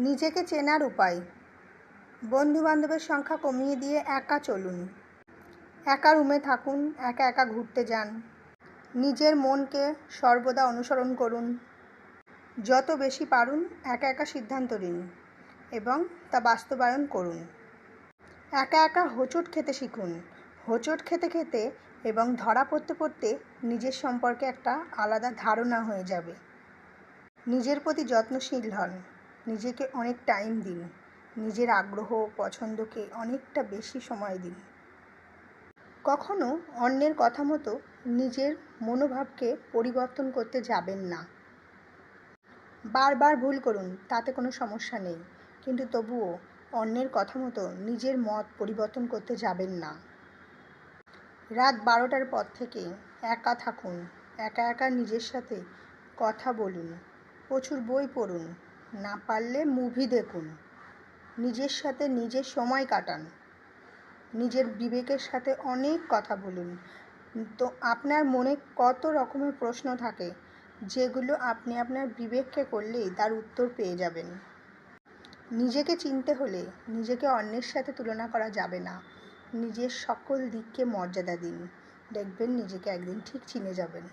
নিজেকে চেনার উপায়। বন্ধুবান্ধবের সংখ্যা কমিয়ে দিয়ে একা চলুন। একা রুমে থাকুন, একা একা ঘুরতে যান। নিজের মনকে সর্বদা অনুসরণ করুন। যত বেশি পারুন, একা একা সিদ্ধান্ত নিন এবং তা বাস্তবায়ন করুন। একা একা হোঁচট খেতে শিখুন। হোঁচট খেতে খেতে এবং ধরা পড়তে পড়তে নিজের সম্পর্কে একটা আলাদা ধারণা হয়ে যাবে। নিজের প্রতি যত্নশীল হন। নিজেকে অনেক টাইম দিন। নিজের আগ্রহ পছন্দকে অনেকটা বেশি সময় দিন। কখনো অন্যের কথা মতো নিজের মনোভাবকে পরিবর্তন করতে যাবেন না। বারবার ভুল করুন, তাতে কোনো সমস্যা নেই। কিন্তু তবুও অন্যের কথা মতো নিজের মত পরিবর্তন করতে যাবেন না। রাত বারোটার পর থেকে একা থাকুন। একা একা নিজের সাথে কথা বলুন। প্রচুর বই পড়ুন। না পারলে মুভি দেখুন। নিজের সাথে নিজের সময় কাটান। নিজের বিবেকের সাথে অনেক কথা বলুন। তো আপনার মনে কত রকমের প্রশ্ন থাকে, যেগুলো আপনি আপনার বিবেককে করলেই তার উত্তর পেয়ে যাবেন। নিজেকে চিনতে হলে নিজেকে অন্যের সাথে তুলনা করা যাবে না। নিজের সকল দিককে মর্যাদা দিন। দেখবেন নিজেকে একদিন ঠিক চিনে যাবেন।